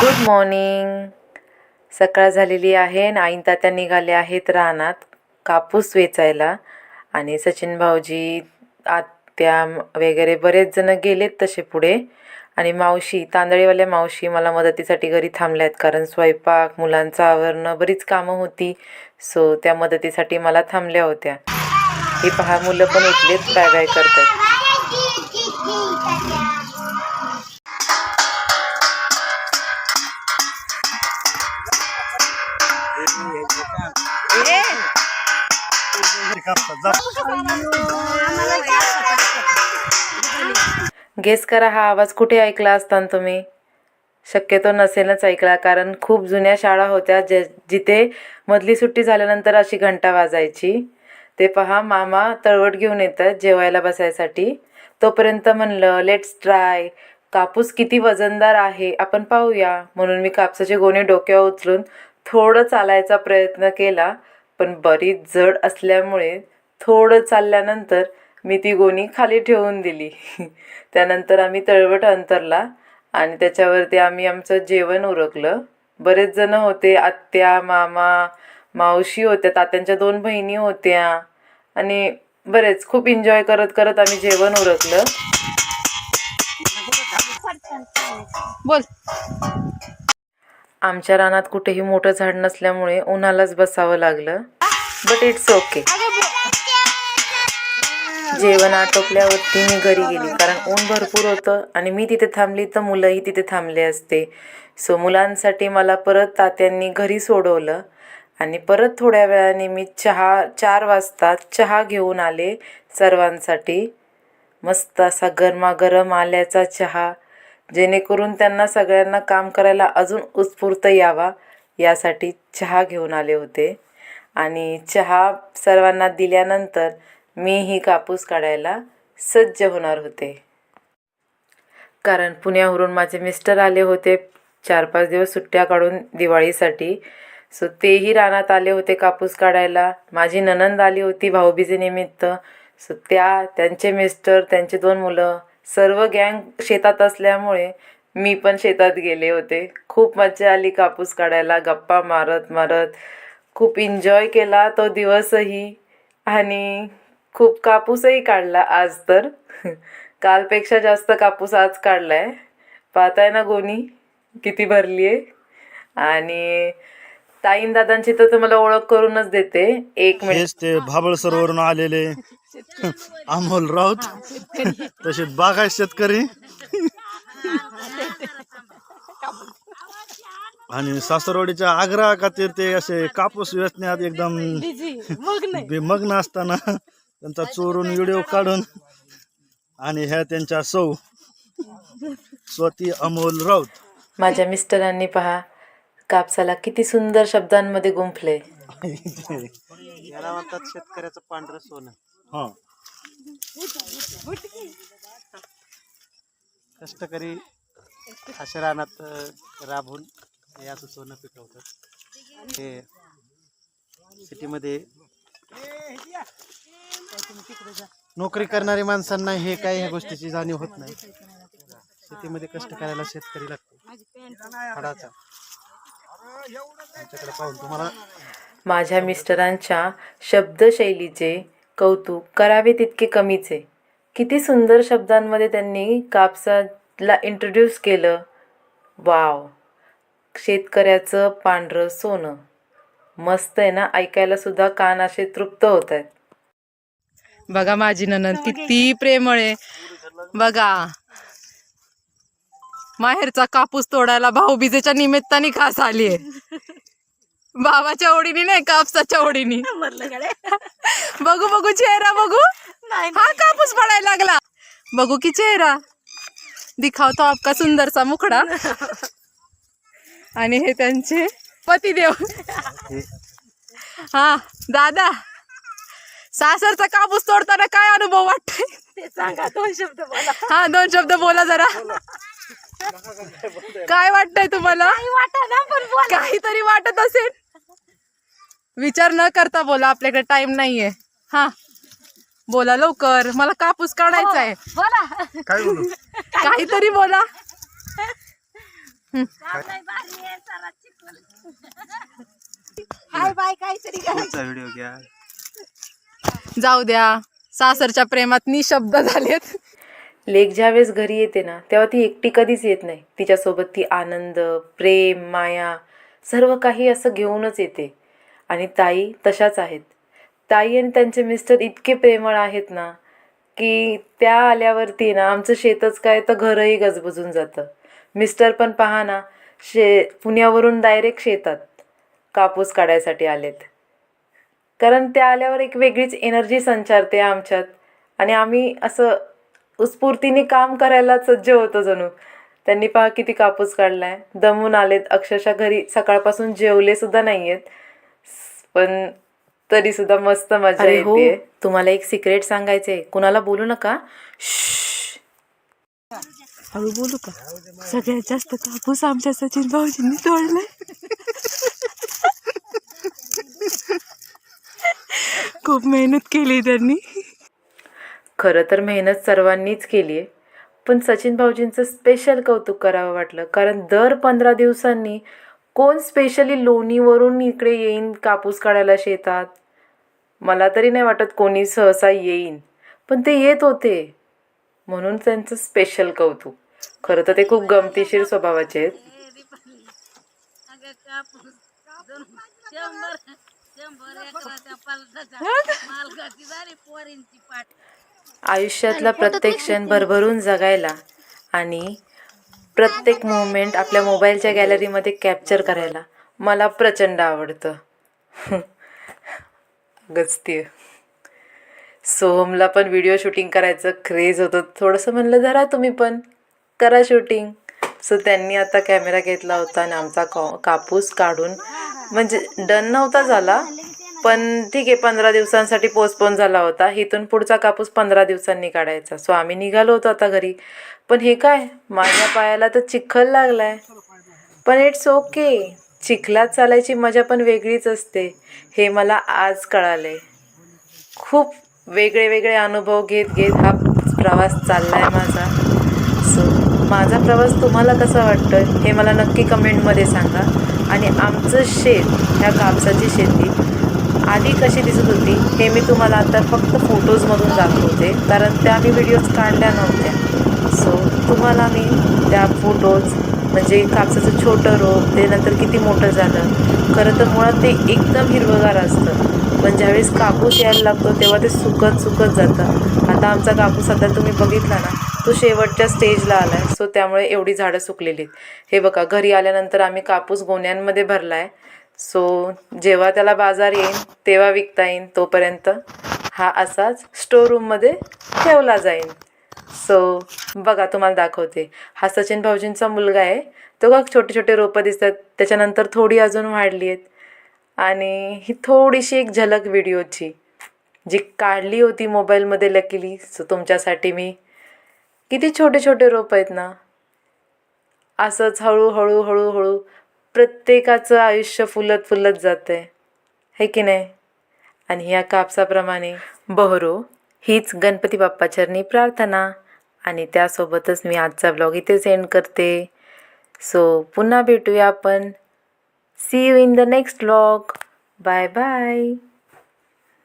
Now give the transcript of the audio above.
Good morning सकाळ झालेली आहे आणि आईन तात्या निघाले आहेत रानात कापूस वेचायला. आणि सचिन भाऊजी आत्या वगैरे बरेच जण गेलेत तसे पुढे. आणि मावशी तांदळीवाल्या मावशी मला मदतीसाठी घरी थांबल्या आहेत कारण स्वयंपाक मुलांचं आवरणं बरीच कामं होती. सो त्या मदतीसाठी मला थांबल्या होत्या. ही पहा मुलं पण उठलेत बाय बाय करतात. गेस करा हा आवाज. कुठे ऐकला असता तुम्ही? शक्यतो नसेलच ऐकला कारण खूप जुन्या शाळा होत्या जे जिथे मधली सुट्टी झाल्यानंतर अशी घंटा वाजायची. ते पहा मामा तळवट घेऊन येतात जेवायला बसायसाठी. तोपर्यंत म्हणलं लेट्स ट्राय कापूस किती वजनदार आहे आपण पाहूया. म्हणून मी कापसाचे गोणे डोक्यावर उचलून थोडं चालायचा प्रयत्न केला पण बरीच जड असल्यामुळे थोडं चालल्यानंतर मी ती गोणी खाली ठेवून दिली. त्यानंतर आम्ही तळवट अंतरला आणि त्याच्यावरती आम्ही आमचं जेवण उरकलं. बरेच जण होते आत्या मामा मावशी होत्या तात्यांच्या दोन बहिणी होत्या. आणि बरेच खूप एन्जॉय करत करत आम्ही जेवण उरकलं. बोल. आमच्या रानात कुठेही मोठं झाड नसल्यामुळे उन्हालाच बसावं लागलं. बट इट्स ओके जेवण आटोपल्यावरती मी घरी गेली. कारण ऊन भरपूर होतं आणि मी तिथे थांबली तर मुलंही तिथे थांबले असते. सो मुलांसाठी मला परत तात्यांनी घरी सोडवलं आणि परत थोड्या वेळाने मी चहा चार वाजता चहा घेऊन आले सर्वांसाठी. मस्त असा गरमागरम आल्याचा चहा जेणेकरून त्यांना सगळ्यांना काम करायला अजून उत्स्फूर्त यावा यासाठी चहा घेऊन आले होते. आणि चहा सर्वांना दिल्यानंतर मीही कापूस काढायला सज्ज होणार होते. कारण पुण्यावरून माझे मिस्टर आले होते चार पाच दिवस सुट्ट्या काढून दिवाळीसाठी. सो तेही रानात आले होते कापूस काढायला. माझी ननंद आली होती भाऊबीजेनिमित्त सो त्या त्यांचे मिस्टर त्यांचे दोन मुलं सर्व गँग शेतात असल्यामुळे मी पण शेतात गेले होते. खूप मजा आली कापूस काढायला. गप्पा मारत मारत खूप एन्जॉय केला तो दिवसही. आणि खूप कापूसही काढला आज तर. कालपेक्षा जास्त कापूस आज काढला आहे पाहताय ना गोणी किती भरली आहे आणि ताईन दादांची तर तुम्हाला ओळख करूनच देते. एक मिनिट. ते भाबळ सरोवरून आलेले. अमोल राऊत. तसेच बागाय शेतकरी. आणि सासरवाडीच्या आग्रा खातीर ते असे कापूस वेचण्यात एकदम मग्न असताना त्यांचा चोरून व्हिडिओ काढून आणि ह्या त्यांच्या सौ स्वती अमोल राऊत. माझ्या मिस्टरांनी पहा कापसाला किती सुंदर शब्दांमध्ये गुंफले. याला म्हणतात शेतकऱ्याचं पांढरं सोनं. हा. कष्टकरी अशा रानात राबून हे असं सोनं पिकवतात. हे सिटीमध्ये नोकरी करणारी माणसांना हे काय ह्या गोष्टीची जाणीव होत नाही. शेतीमध्ये कष्ट करायला शेतकरी लागतो. हाडाचा. आमच्याकडे पाहून तुम्हाला माझ्या मिस्टरांच्या शब्दशैलीचे कौतुक करावे तितके कमीचे. किती सुंदर शब्दांमध्ये त्यांनी कापसाला इंट्रोड्यूस केलं. वाव शेतकऱ्याचं पांढरं सोनं. मस्त आहे ना? ऐकायला सुद्धा कान असे तृप्त होत आहेत. बघा माझी ननंद किती प्रेमळ आहे. बघा. माहेरचा कापूस तोडायला भाऊबीजेच्या निमित्ताने खास आली आहे. बाबाच्या ओढीने नाही कापसाच्या ओढीने. बघू बघू चेहरा बघू. हा कापूस पडायला लागला. बघू की चेहरा. दिखावतो आपका सुंदरचा मुखडा. आणि हे त्यांचे पतिदेव. हा दादा. सासरचा कापूस तोडताना काय अनुभव वाटतोय? सांगा दोन शब्द बोला. हा दोन शब्द बोला जरा. काय वाटतंय तुम्हाला? काहीतरी वाटत असेल. विचार न करता बोला आपल्याकडे टाइम नाहीये. हा. बोला लवकर. मला कापूस काढायचा आहे. बोला. काय बोलू? काहीतरी बोला. हाय बाय काहीतरी पुढचा व्हिडिओ घ्या. जाऊ द्या. सासरच्या प्रेमात निशब्द झालेत. लेक ज्यावेळेस घरी येते ना तेव्हा ती एकटी कधीच येत नाही. तिच्यासोबत ती आनंद प्रेम माया सर्व काही असं घेऊनच येते. आणि ताई तशाच आहेत. ताई आणि त्यांचे मिस्टर इतके प्रेमळ आहेत ना की त्या आल्यावरती ना आमचं शेतच काय तर घरही गजबजून जातं. मिस्टर पण पहा ना शे पुण्यावरून डायरेक्ट शेतात कापूस काढायसाठी आलेत. कारण त्या आल्यावर एक वेगळीच एनर्जी संचारते आमच्यात. आणि आम्ही असं उत्स्फूर्तीने काम करायला सज्ज होतो जणू. त्यांनी पहा किती कापूस काढलाय. दमून आलेत. अक्षरशः घरी सकाळपासून जेवले सुद्धा नाही आहेत पण तरी सुद्धा मस्त मजा येते तुम्हाला एक सिक्रेट सांगायचंय. कुणाला बोलू नका? हळू बोलू का? सगळ्यात जास्त कापूस आमच्या सचिन भाऊजींनी तोडलाय. खूप मेहनत केली त्यांनी खरं तर मेहनत सर्वांनीच केली आहे पण सचिन भाऊजींचं स्पेशल कौतुक करावं वाटलं कारण दर पंधरा दिवसांनी कोण स्पेशली लोणीवरून इकडे येईन कापूस काढायला शेतात मला तरी नाही वाटत कोणी सहसा येईन पण ते येत होते म्हणून त्यांचं स्पेशल कौतुक खरं तर ते खूप गमतीशीर स्वभावाचे आहेत आयुष्यातला प्रत्येक क्षण भरभरून जगायला आणि प्रत्येक मोमेंट आपल्या मोबाईलच्या गॅलरीमध्ये कॅप्चर करायला. मला प्रचंड आवडतं. गचती सोहमला पण व्हिडिओ शूटिंग करायचं क्रेज होतं. थोडंसं म्हणलं जरा तुम्ही पण. करा शूटिंग सो त्यांनी आता कॅमेरा घेतला होता आणि आमचा का कापूस काढून म्हणजे डन नव्हता झाला पण ठीक आहे पंधरा दिवसांसाठी पोस्टपोन झाला होता. इथून पुढचा कापूस पंधरा दिवसांनी काढायचा. सो आम्ही निघालो होतो आता घरी. पण हे काय? माझ्या पायाला तर चिखल लागलाय. पण इट्स ओके चिखलात चालायची मजा पण वेगळीच असते. हे मला आज कळालंय. खूप वेगळे वेगळे अनुभव घेत घेत हा प्रवास चाललाय माझा. माझा प्रवास तुम्हाला कसा वाटतं हे मला नक्की कमेंटमध्ये सांगा. आणि आमचं शेत ह्या कापसाची शेती आधी कशी दिसत होती हे मी तुम्हाला आता फक्त फोटोजमधून दाखवते. कारण त्या मी व्हिडिओज काढल्या नव्हत्या. सो तुम्हाला मी त्या फोटोज म्हणजे कापसाचं छोटं रोप ते नंतर किती मोठं झालं खरं तर मुळात ते एकदम हिरवगार असतं. पण ज्यावेळेस कापूस यायला लागतो तेव्हा ते सुकत सुकत जातं. आता आमचा कापूस आता तुम्ही बघितला ना तो शेवटच्या स्टेजला आला आहे सो त्यामुळे एवढी झाडं सुकलेली आहेत हे बघा घरी आल्यानंतर आम्ही कापूस गोण्यांमध्ये भरला आहे सो जेव्हा त्याला बाजार येईन तेव्हा विकता येईन तोपर्यंत हा असाच स्टोर रूममध्ये ठेवला जाईल सो बघा तुम्हाला दाखवते. हा सचिन भाऊजींचा मुलगा आहे. तो का छोटे छोटे रोपं दिसतात. त्याच्यानंतर थोडी अजून वाढली आहेत आणि ही थोडीशी एक झलक व्हिडिओची जी काढली होती मोबाईलमध्ये लकीली. सो तुमच्यासाठी मी किती छोटे छोटे रोप आहेत ना? असंच हळूहळू हळूहळू प्रत्येकाचं आयुष्य फुलत फुलत जातं आहे की नाही? आणि ह्या कापसाप्रमाणे बहरो हीच गणपती बाप्पाचरणी प्रार्थना. आणि त्यासोबतच मी आजचा ब्लॉग इथेच एंड करते. सो पुन्हा भेटूया आपण. See you in the next blog bye bye